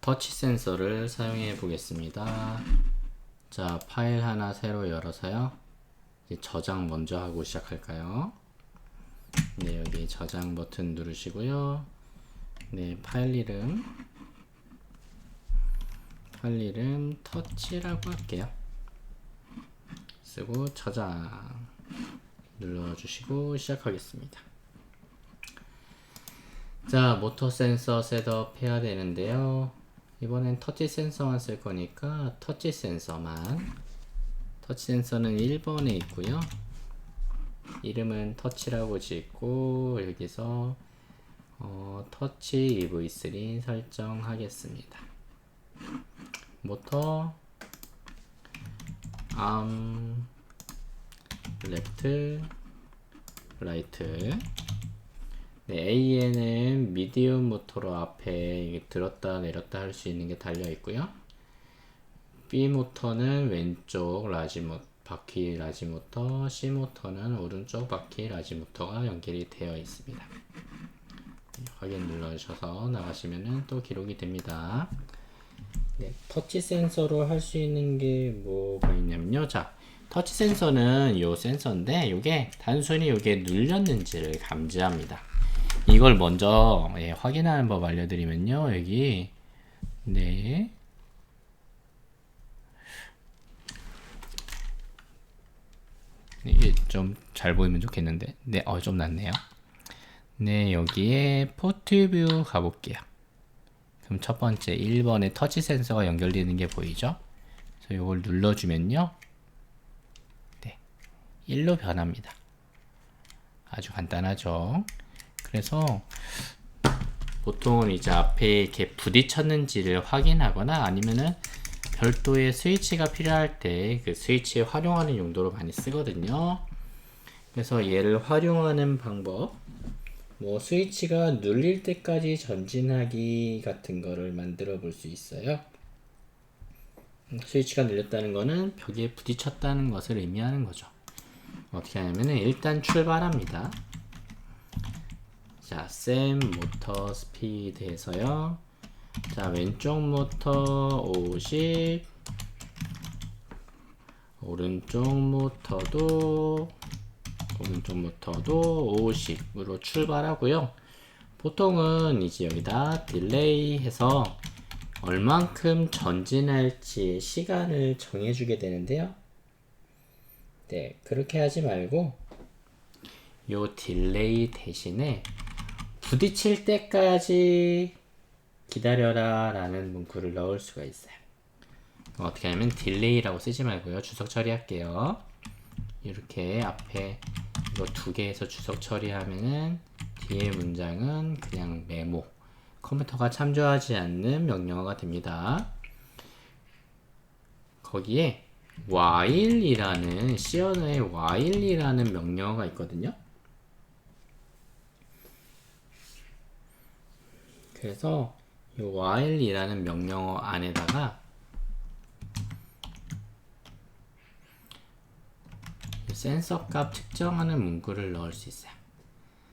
터치 센서를 사용해 보겠습니다. 자, 파일 하나 새로 열어서요. 저장 먼저 하고 시작할까요? 네, 여기 저장 버튼 누르시고요. 네, 파일 이름 파일 이름 터치라고 할게요. 쓰고 저장 눌러주시고 시작하겠습니다. 자, 모터 센서 셋업 해야 되는데요. 이번엔 터치 센서만 쓸 거니까 터치 센서만 터치 센서는 1번에 있고요. 이름은 터치라고 짓고 여기서 어, 터치 EV3 설정하겠습니다. 모터 암 레프트 라이트 네, AN은 미디움 모터로 앞에 들었다 내렸다 할 수 있는 게 달려 있고요. B 모터는 왼쪽 라지 모 바퀴 라지 모터, C 모터는 오른쪽 바퀴 라지 모터가 연결이 되어 있습니다. 네, 확인 눌러주셔서 나가시면은 또 기록이 됩니다. 네, 터치 센서로 할 수 있는 게 뭐가 있냐면요. 자, 터치 센서는 요 센서인데 이게 단순히 이게 눌렸는지를 감지합니다. 이걸 먼저 예, 확인하는 법 알려드리면요. 여기 네 이게 좀 잘 보이면 좋겠는데 네, 어, 좀 낫네요. 네, 여기에 포트뷰 가볼게요. 그럼 첫 번째 1번에 터치 센서가 연결되는 게 보이죠? 그래서 이걸 눌러주면요. 네, 1로 변합니다. 아주 간단하죠? 그래서 보통은 이제 앞에 이렇게 부딪혔는지를 확인하거나 아니면은 별도의 스위치가 필요할 때 그 스위치 활용하는 용도로 많이 쓰거든요. 그래서 얘를 활용하는 방법, 뭐 스위치가 눌릴 때까지 전진하기 같은 거를 만들어 볼 수 있어요. 스위치가 눌렸다는 거는 벽에 부딪혔다는 것을 의미하는 거죠. 어떻게 하냐면은 일단 출발합니다. 자, 샘 모터 스피드에서요. 자, 왼쪽 모터 50 오른쪽 모터도 오른쪽 모터도 50으로 출발하고요. 보통은 이제 여기다 딜레이 해서 얼만큼 전진할지 시간을 정해주게 되는데요. 네, 그렇게 하지 말고 요 딜레이 대신에 부딪힐 때까지 기다려라 라는 문구를 넣을 수가 있어요. 어떻게 하냐면 딜레이라고 쓰지 말고요. 주석 처리할게요. 이렇게 앞에 이거 두 개에서 주석 처리하면은 뒤에 문장은 그냥 메모. 컴퓨터가 참조하지 않는 명령어가 됩니다. 거기에 while이라는 C 언어에 while이라는 명령어가 있거든요. 그래서 이 while이라는 명령어 안에다가 센서 값 측정하는 문구를 넣을 수 있어요.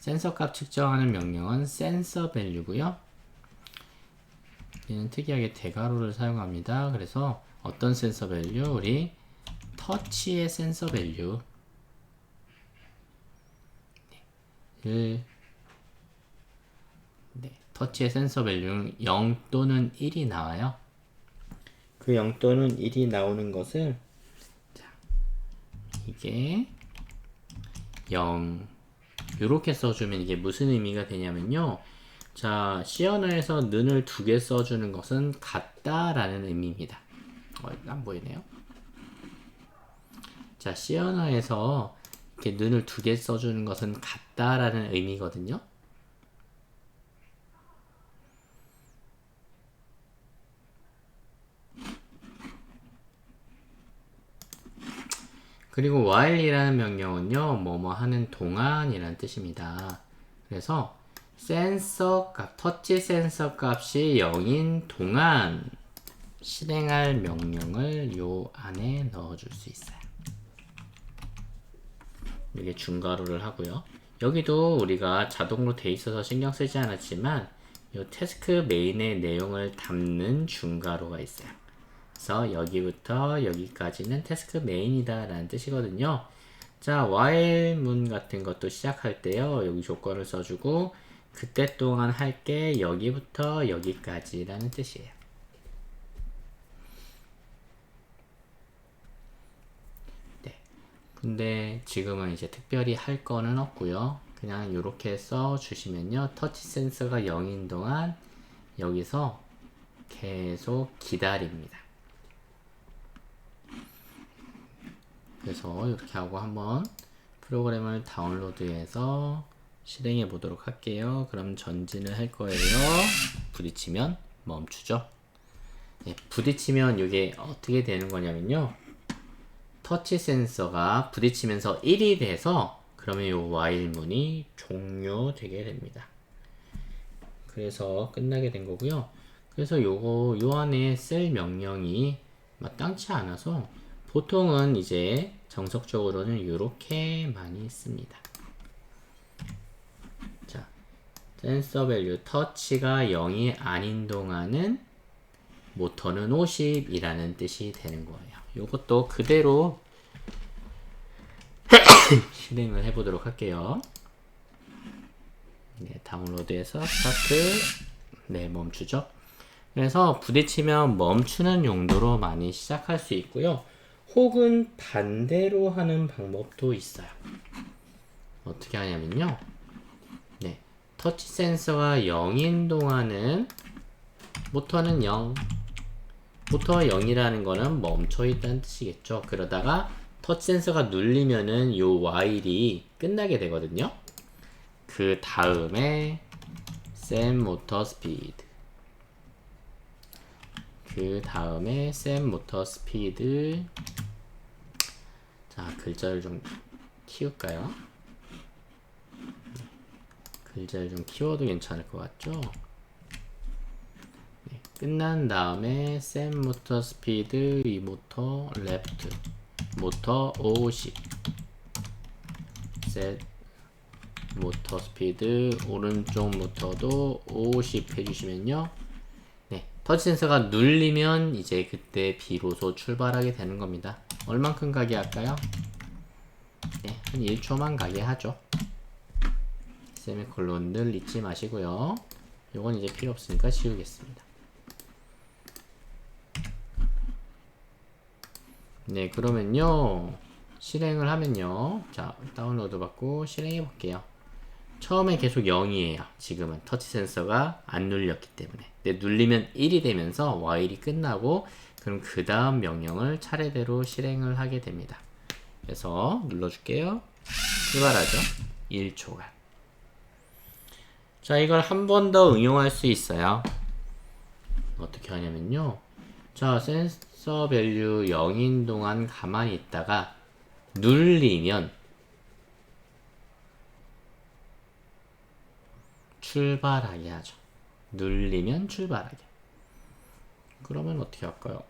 센서 값 측정하는 명령은 센서 밸류고요. 얘는 특이하게 대괄호를 사용합니다. 그래서 어떤 센서 밸류? 우리 터치의 센서 밸류 를 네, 터치의 센서 밸류는 0 또는 1이 나와요. 그 0 또는 1이 나오는 것을 자, 이게 0 이렇게 써주면 이게 무슨 의미가 되냐면요. 자, C 언어에서 는을 두 개 써주는 것은 같다라는 의미입니다. 어, 안 보이네요. 자, C 언어에서 이렇게 는을 두 개 써주는 것은 같다라는 의미거든요. 그리고 while이라는 명령은요, 뭐뭐 하는 동안이라는 뜻입니다. 그래서 센서 값, 터치 센서 값이 0인 동안 실행할 명령을 요 안에 넣어줄 수 있어요. 이게 중괄호를 하고요. 여기도 우리가 자동으로 돼 있어서 신경 쓰지 않았지만 요 태스크 메인의 내용을 담는 중괄호가 있어요. 그래서 여기부터 여기까지는 태스크 메인이다 라는 뜻이거든요. 자, while 문 같은 것도 시작할 때요. 여기 조건을 써주고 그때 동안 할 게 여기부터 여기까지라는 뜻이에요. 네. 근데 지금은 이제 특별히 할 거는 없고요. 그냥 이렇게 써 주시면요. 터치 센서가 0인 동안 여기서 계속 기다립니다. 그래서 이렇게 하고 한번 프로그램을 다운로드해서 실행해 보도록 할게요. 그럼 전진을 할 거예요. 부딪히면 멈추죠. 네, 부딪히면 이게 어떻게 되는 거냐면요. 터치 센서가 부딪히면서 1이 돼서 그러면 이 while 문이 종료되게 됩니다. 그래서 끝나게 된 거고요. 그래서 요거 요 안에 셀 명령이 마땅치 않아서 보통은 이제 정석적으로는 이렇게 많이 씁니다. 자, 센서 밸류 터치가 0이 아닌 동안은 모터는 50이라는 뜻이 되는 거예요. 이것도 그대로 실행을 해보도록 할게요. 네, 다운로드해서 스타트. 네, 멈추죠. 그래서 부딪히면 멈추는 용도로 많이 시작할 수 있고요. 혹은 반대로 하는 방법도 있어요. 어떻게 하냐면요. 네. 터치 센서가 0인 동안은 모터는 0. 모터 0이라는 거는 멈춰 있다는 뜻이겠죠. 그러다가 터치 센서가 눌리면은 요 while이 끝나게 되거든요. 그 다음에 set motor speed 그 다음에 set motor speed 자 글자를 좀 키울까요? 글자를 좀 키워도 괜찮을 것 같죠? 네, 끝난 다음에 set motor speed 이 모터 left 모터 50 set 모터 스피드. 오른쪽 모터도 50 해주시면요 네 터치 센서가 눌리면 이제 그때 비로소 출발하게 되는 겁니다. 얼만큼 가게 할까요? 네, 한 1초만 가게 하죠. 세미콜론들 잊지 마시고요. 요건 이제 필요 없으니까 지우겠습니다. 네 그러면요. 실행을 하면요. 자 다운로드 받고 실행해 볼게요 처음에 계속 0이에요. 지금은 터치 센서가 안 눌렸기 때문에. 근데 눌리면 1이 되면서 while이 끝나고 그럼 그 다음 명령을 차례대로 실행을 하게 됩니다. 그래서 눌러줄게요. 출발하죠. 1초간. 자, 이걸 한 번 더 응용할 수 있어요. 어떻게 하냐면요. 자, 센서 밸류 0인 동안 가만히 있다가 눌리면 출발하게 하죠. 눌리면 출발하게. 그러면 어떻게 할까요?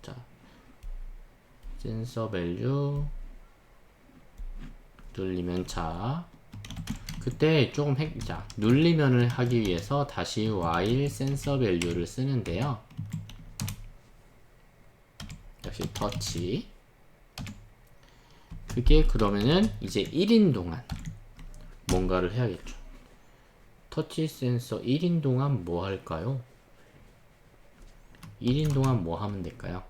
자, 센서 밸류 눌리면 자. 그때 조금 핵, 자, 눌리면을 하기 위해서 다시 while 센서 밸류를 쓰는데요. 역시 터치. 그게 그러면은 이제 1인 동안 뭔가를 해야겠죠. 터치 센서 1인 동안 뭐 할까요? 1인 동안 뭐 하면 될까요?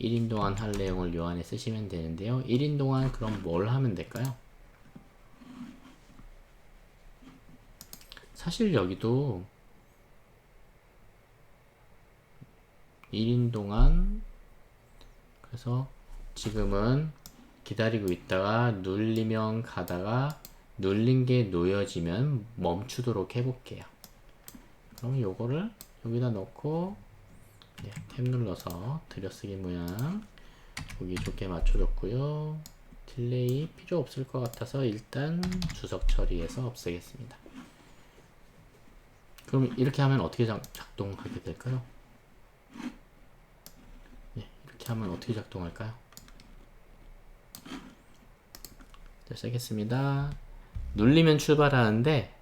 1인 동안 할 내용을 요 안에 쓰시면 되는데요. 1인 동안 그럼 뭘 하면 될까요? 사실 여기도 1인 동안 그래서 지금은 기다리고 있다가 눌리면 가다가 눌린 게 놓여지면 멈추도록 해볼게요. 그럼 요거를 여기다 넣고 네, 탭 눌러서 들여쓰기 모양 보기 좋게 맞춰줬고요. 딜레이 필요 없을 것 같아서 일단 주석 처리해서 없애겠습니다. 그럼 이렇게 하면 어떻게 작동하게 될까요? 네, 이렇게 하면 어떻게 작동할까요? 자, 쓰겠습니다. 눌리면 출발하는데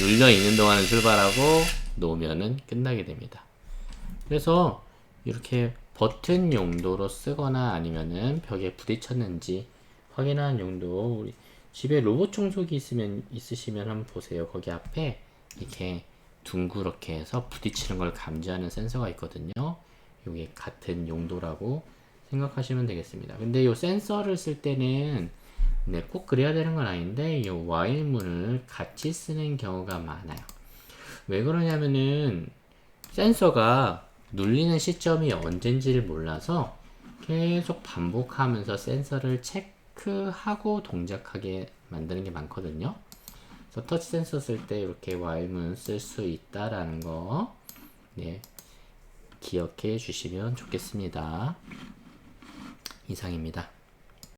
눌려 있는 동안은 출발하고 놓으면은 끝나게 됩니다. 그래서 이렇게 버튼 용도로 쓰거나 아니면은 벽에 부딪혔는지 확인하는 용도 우리 집에 로봇 청소기 있으면 있으시면 한번 보세요. 거기 앞에 이렇게 둥그렇게 해서 부딪히는 걸 감지하는 센서가 있거든요. 이게 같은 용도라고 생각하시면 되겠습니다. 근데 이 센서를 쓸 때는 네, 꼭 그래야 되는 건 아닌데 이 와일문을 같이 쓰는 경우가 많아요. 왜 그러냐면은 센서가 눌리는 시점이 언젠지를 몰라서 계속 반복하면서 센서를 체크하고 동작하게 만드는 게 많거든요. 그래서 터치 센서 쓸 때 이렇게 와일문 쓸 수 있다라는 거 네, 기억해 주시면 좋겠습니다. 이상입니다.